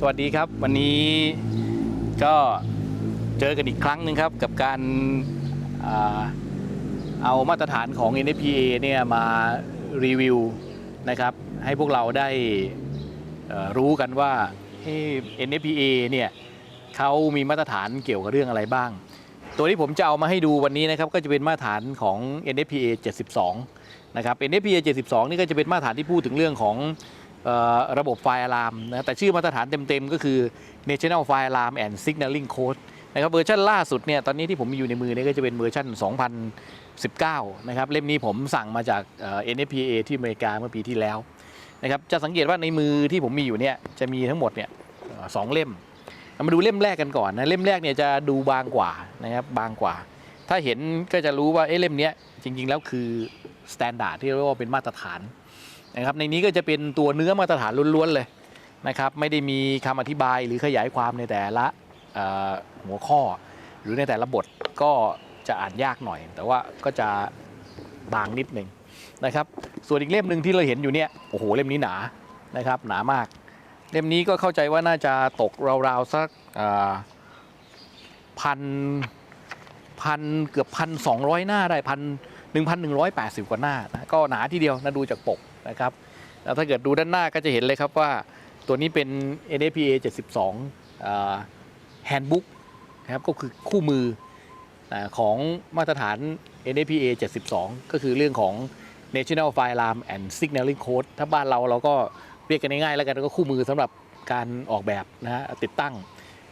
สวัสดีครับวันนี้ก็เจอกันอีกครั้งหนึ่งครับ กับการอาเอามาตรฐานของ NFPA เนี่ยมารีวิวนะครับ ให้พวกเราได้รู้กันว่า NFPA เนี่ยเขามีมาตรฐานเกี่ยวกับเรื่องอะไรบ้าง ตัวที่ผมจะเอามาให้ดูวันนี้นะครับ ก็จะเป็นมาตรฐานของ NFPA 72 นะครับ NFPA 72 นี่ก็จะเป็นมาตรฐานที่พูดถึงเรื่องของ ระบบไฟอะลามนะแต่ชื่อมาตรฐานเต็ม ๆ ก็คือ National Fire Alarm and Signaling Code นะครับเวอร์ชันล่าสุดเนี่ยตอนนี้ที่ผมมีอยู่ในมือเนี่ยก็จะเป็นเวอร์ชัน2019 นะครับ เล่มนี้ผมสั่งมาจาก NFPA ที่อเมริกาเมื่อปีที่แล้วนะครับจะสังเกตว่าในมือที่ผมมีอยู่เนี่ยจะมีทั้งหมดเนี่ยสองเล่ม มาดูเล่มแรกกันก่อนนะเล่มแรกเนี่ยจะดูบางกว่านะครับบางกว่า ถ้าเห็นก็จะรู้ว่าเอ๊ะเล่มนี้จริง ๆ แล้วคือสแตนดาร์ดที่เรียกว่าเป็นมาตรฐาน นะครับในนี้ก็จะเป็นตัวเนื้อมาตรฐานล้วนๆเลยนะครับไม่ได้มีคำอธิบายหรือขยายความในแต่ละหัวข้อ หรือในแต่ละบทก็จะอ่านยากหน่อย แต่ว่าก็จะบางนิดหนึ่งนะครับส่วนอีกเล่มหนึ่งที่เราเห็นอยู่เนี่ยโอ้โหเล่มนี้หนานะครับหนามาก เล่มนี้ก็เข้าใจว่าน่าจะตกราวๆสักพันพันเกือบพันสองร้อยหน้าได้พัน หนึ่งพันหนึ่งร้อยแปดสิบกว่าหน้านะก็หนาทีเดียวนะดูจากปกนะครับแล้วถ้าเกิดดูด้านหน้าก็จะเห็นเลยครับว่าตัวนี้เป็น NFPA 72 Handbook นะครับก็คือคู่มือของมาตรฐาน NFPA 72 ก็คือเรื่องของ National Fire Alarm and Signaling Code ถ้าบ้านเราเราก็เรียกกันง่ายๆแล้วกันก็คู่มือสำหรับการออกแบบนะฮะติดตั้ง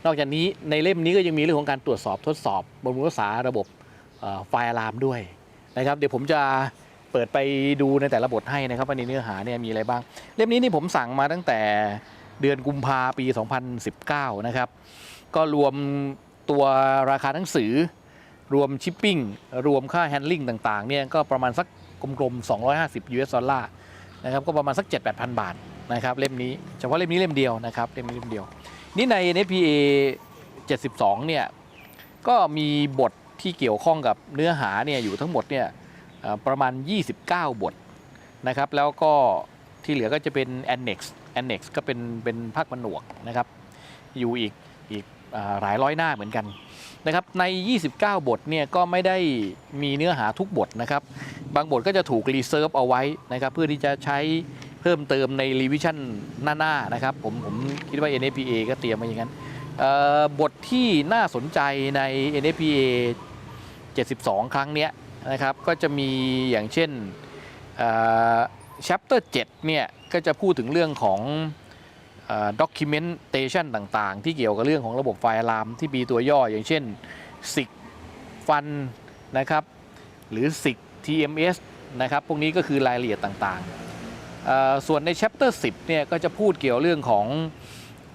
นอกจากนี้ในเล่มนี้ก็ยังมีเรื่องของการตรวจสอบทดสอบบำรุงรักษาระบบไฟอะลามด้วย นะครับเดี๋ยวผมจะเปิดไปดูในแต่ละบทให้นะครับว่าในเนื้อหาเนี่ยมีอะไรบ้าง เล่มนี้นี่ผมสั่งมาตั้งแต่เดือนกุมภาปี 2019 นะครับ ก็รวมตัวราคาหนังสือ รวมชิปปิ้ง รวมค่าแฮนด์ลิงต่างๆเนี่ยก็ประมาณสักกลมๆ 250 US ดอลลาร์นะครับก็ประมาณสัก 7-8,000 บาทนะครับเล่มนี้เฉพาะเล่มนี้เล่มเดียวนะครับเล่มนี้เล่มเดียว นี่ใน NFPA 72 เนี่ยก็มีบท ที่เกี่ยวข้องกับเนื้อหาเนี่ยอยู่ทั้งหมดเนี่ยประมาณ 29 บทนะครับ แล้วก็ที่เหลือก็จะเป็น annex annex ก็เป็นเป็นภาคผนวกนะครับ อยู่อีกอีกอหลายร้อยหน้าเหมือนกันนะครับใน 29 บทเนี่ยก็ไม่ได้มีเนื้อหาทุกบทนะครับ บางบทก็จะถูกรีเซิร์ฟเอาไว้นะครับ เพื่อที่จะใช้เพิ่มเติมในรีวิชั่นหน้าๆนะครับผมผมคิดว่า NFPA ก็เตรียมมาอย่างนั้นบทที่น่าสนใจใน NFPA 72 ครั้งเนี้ยนะครับก็จะมีอย่างเช่น chapter 7เนี่ยก็จะพูดถึงเรื่องของอ documentation ต่างๆ ที่เกี่ยวกับเรื่องของระบบไฟอะลามที่มีตัวย่ออย่างเช่น SIG ฟันนะครับหรือ SIG TMS นะครับพวกนี้ก็คือรายละเอียดต่างๆ ส่วนใน chapter 10เนี่ยก็จะพูดเกี่ยวเรื่องของ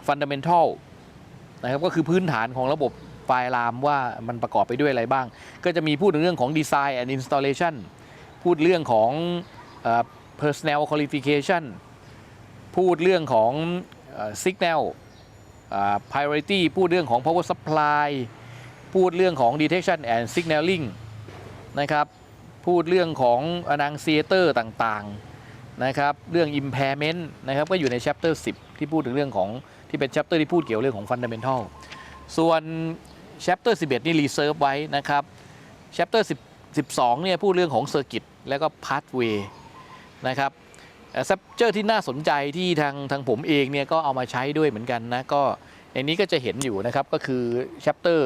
fundamental นะครับก็คือพื้นฐานของระบบ ไฟล์ลามว่ามันประกอบไปด้วยอะไรบ้าง ก็จะมีพูดถึงเรื่องของ design and installation พูดเรื่องของเอ่อ personnel qualification พูดเรื่องของเอ่อ signal อ่า priority พูดเรื่องของ power supply พูดเรื่องของ detection and signaling นะครับพูดเรื่องของ annunciator ต่างๆนะครับเรื่อง impairment นะครับก็อยู่ใน chapter 10 ที่พูดถึงเรื่องของที่เป็น chapter ที่พูดเกี่ยวเรื่องของ fundamental ส่วน chapter 11 นี่ reserve ไว้นะครับ chapter 10 12เนี่ยพูดเรื่องของ circuit แล้วก็ pathway นะครับเอ่อ chapter ที่น่าสนใจที่ทางทางผมเองเนี่ยก็เอามาใช้ด้วยเหมือนกันนะก็ในนี้ก็จะเห็นอยู่นะครับก็คือ chapter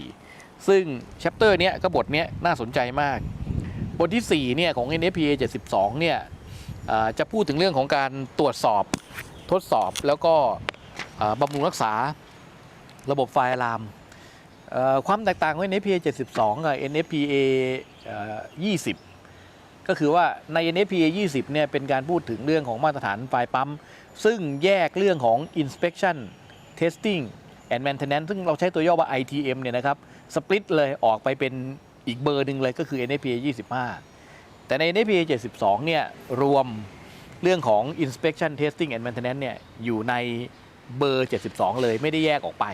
14 ซึ่ง chapter เนี้ยก็บทเนี้ยน่าสนใจมาก บทที่ 4 เนี่ยของ NFPA 72 เนี่ยเอ่อจะพูดถึงเรื่องของการตรวจสอบทดสอบแล้วก็บำรุงรักษาระบบไฟอะลาม ความแตกต่างของ NFPA 72 กับ NFPA 20 ก็คือว่าใน NFPA 20 เนี่ยเป็นการพูดถึงเรื่องของมาตรฐานไฟปั๊ม ซึ่งแยกเรื่องของ inspection testing and maintenance ซึ่งเราใช้ตัวย่อว่า ITM เนี่ยนะครับสปลิตเลยออกไปเป็นอีกเบอร์หนึ่งเลยก็คือ NFPA 25 แต่ใน NFPA 72 เนี่ยรวมเรื่องของ inspection testing and maintenance เนี่ยอยู่ในเบอร์ 72 เลยไม่ได้แยกออกไป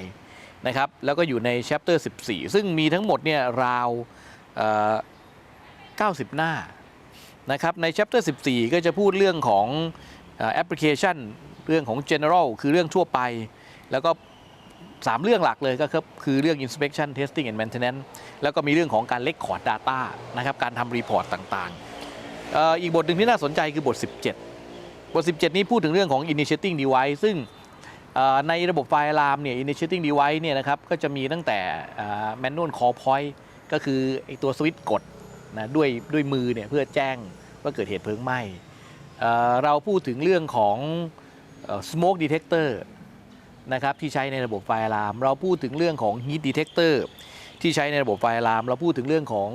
นะครับแล้วก็อยู่ใน chapter 14 ซึ่งมีทั้งหมดเนี่ยราวเอ่อ90 หน้านะครับใน chapter 14 ก็จะพูดเรื่องของเอ่อ application เรื่องของ general คือเรื่องทั่วไป แล้วก็ 3 เรื่องหลักเลยก็คือเรื่อง inspection testing and maintenance แล้วก็มีเรื่องของการ record data นะครับการทำ report ต่างๆ อีกบทหนึ่งที่น่าสนใจคือบท 17 บท 17 นี้พูดถึงเรื่องของ initiating device ซึ่ง ในระบบไฟล์ alarm เนี่ย initiating device เนี่ยนะครับก็จะมีตั้งแต่ manual call point ก็คือไอตัวสวิตช์กดนะด้วยด้วยมือเนี่ยเพื่อแจ้งว่าเกิดเหตุเพลิงไหม้เราพูดถึงเรื่องของ smoke detector นะครับที่ใช้ในระบบไฟอะลาม เราพูดถึงเรื่องของ heat detector ที่ใช้ในระบบไฟอะลาม เราพูดถึงเรื่องของ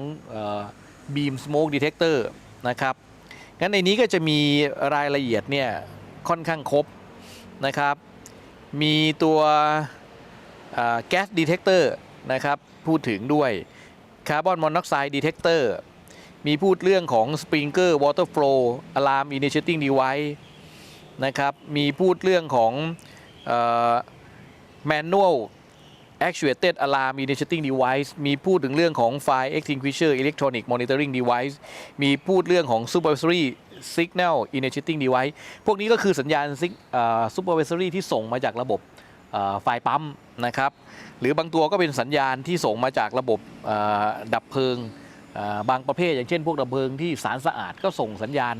beam smoke detector นะครับงั้นในนี้ก็จะมีรายละเอียดเนี่ยค่อนข้างครบนะครับ มีตัวแก๊สดีเทคเตอร์นะครับพูดถึงด้วยคาร์บอนมอนอกไซด์ดีเทคเตอร์มีพูดเรื่องของสปริงเกอร์วอเตอร์ฟลูอะลามอินิเชติ้งดีไวนะครับมีพูดเรื่องของเอ่อ manual actuated alarm initiating device มีพูดถึงเรื่องของ fire extinguisher electronic monitoring device มีพูดเรื่องของ supervisory signal initiating device พวกนี้ก็คือสัญญาณ sig- เอ่อ supervisory ที่ส่งมาจากระบบไฟปั๊มนะครับ หรือบางตัวก็เป็นสัญญาณที่ส่งมาจากระบบดับเพลิง บางประเภท อย่างเช่นพวกดับเพลิงที่สารสะอาดก็ส่งสัญญาณ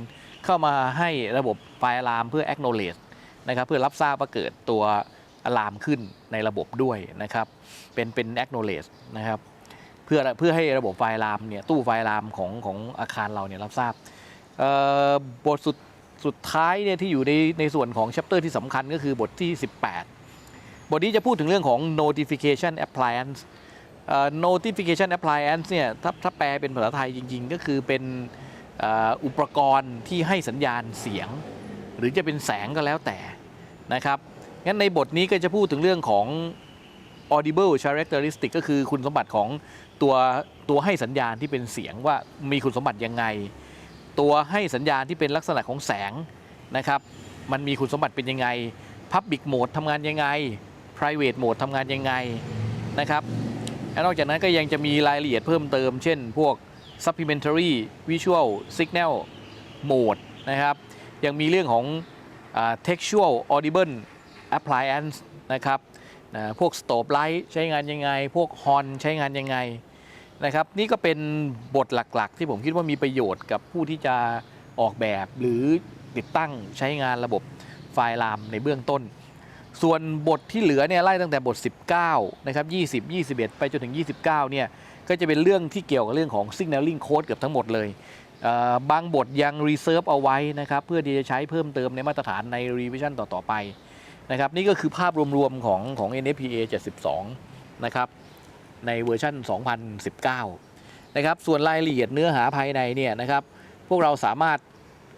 เข้ามาให้ระบบไฟอะลามเพื่อ acknowledge นะครับเพื่อรับทราบว่าเกิดตัวอะลามขึ้นในระบบด้วยนะครับ เป็นเป็น acknowledge นะครับเพื่อเพื่อให้ระบบไฟลามเนี่ยตู้ไฟลามของของอาคารเราเนี่ยรับทราบ บทสุดสุดท้ายเนี่ยที่อยู่ในในส่วนของ chapter ที่สำคัญก็คือบทที่ 18 บทนี้จะพูดถึงเรื่องของ notification appliance notification appliance เนี่ยถ้าถ้าแปลเป็นภาษาไทยจริง ๆ ก็คือเป็นอ่ออุปกรณ์ที่ให้สัญญาณเสียง หรือจะเป็นแสงก็แล้วแต่นะครับงั้นในบทนี้ก็จะพูดถึงเรื่องของ audible characteristic ก็คือคุณสมบัติของตัวตัวให้สัญญาณที่เป็นเสียงว่ามีคุณสมบัติยังไง ตัวให้สัญญาณที่เป็นลักษณะของแสงนะครับ มันมีคุณสมบัติเป็นยังไง Public Mode ทำงานยังไง Private Mode ทำงานยังไงนะครับและนอกจากนั้นก็ยังจะมีรายละเอียดเพิ่มเติม เช่น พวก Supplementary Visual Signal Mode นะครับ ยังมีเรื่องของอ Textual Audible Appliance นะครับพวก Stop Light ใช้งานยังไง พวก Horn ใช้งานยังไง นะครับนี่ก็เป็นบทหลักๆ ที่ผมคิดว่ามีประโยชน์กับผู้ที่จะออกแบบหรือติดตั้งใช้งานระบบไฟล์ลามในเบื้องต้น ส่วนบทที่เหลือเนี่ยไล่ตั้งแต่บท 19 นะครับ 20 21 ไปจนถึง 29 เนี่ยก็จะเป็นเรื่องที่เกี่ยวกับเรื่องของ Signaling Code เกือบทั้งหมดเลย บางบทยัง reserve เอาไว้นะครับเพื่อที่จะใช้เพิ่มเติมในมาตรฐานใน revision ต่อ ๆ ไปนะครับนี่ก็คือภาพรวมๆของของ NFPA 72 นะครับ ในเวอร์ชัน 2019 นะครับ ส่วนรายละเอียดเนื้อหาภายในเนี่ยนะครับ พวกเราสามารถ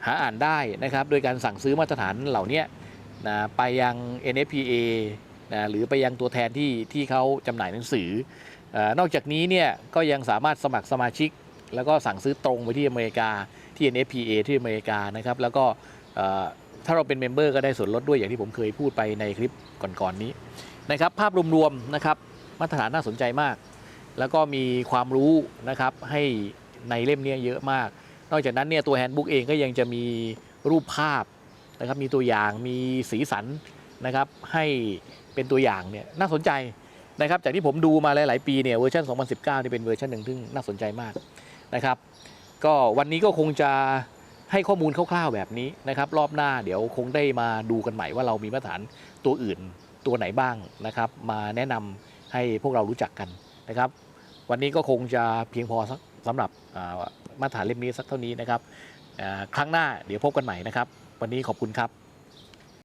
หาอ่านได้นะครับ โดยการสั่งซื้อมาตรฐานเหล่านี้นะไปยัง NFPA นะหรือไปยังตัวแทนที่ที่เขาจำหน่ายหนังสืออนอกจากนี้เนี่ยก็ยังสามารถสมัครสมาชิก แล้วก็สั่งซื้อตรงไปที่อเมริกาที่ NFPA ที่อเมริกานะครับ แล้วก็ถ้าเราเป็นเมมเบอร์ก็ได้ส่วนลดด้วยอย่างที่ผมเคยพูดไปในคลิปก่อนๆนี้นะครับ ภาพรวมๆนะครับ มาตรฐานน่าสนใจมาก แล้วก็มีความรู้นะครับให้ในเล่มนี้เยอะมาก นอกจากนั้นเนี่ยตัวแฮนด์บุ๊กเองก็ยังจะมีรูปภาพนะครับมีตัวอย่างมีสีสันนะครับให้เป็นตัวอย่างเนี่ยน่าสนใจนะครับจากที่ผมดูมาหลาย ๆ ปีเนี่ยเวอร์ชัน2019นี่เป็นเวอร์ชันหนึ่งที่น่าสนใจมากนะครับก็วันนี้ก็คงจะให้ข้อมูลคร่าว ๆ แบบนี้นะครับรอบหน้าเดี๋ยวคงได้มาดูกันใหม่ว่าเรามีมาตรฐานตัวอื่นตัวไหนบ้างนะครับมาแนะนำ ให้พวกเรารู้จักกันนะครับ วันนี้ก็คงจะเพียงพอสักสำหรับมาตรฐานเล่มนี้สักเท่านี้นะครับครั้งหน้าเดี๋ยวพบกันใหม่นะครับ วันนี้ขอบคุณครับ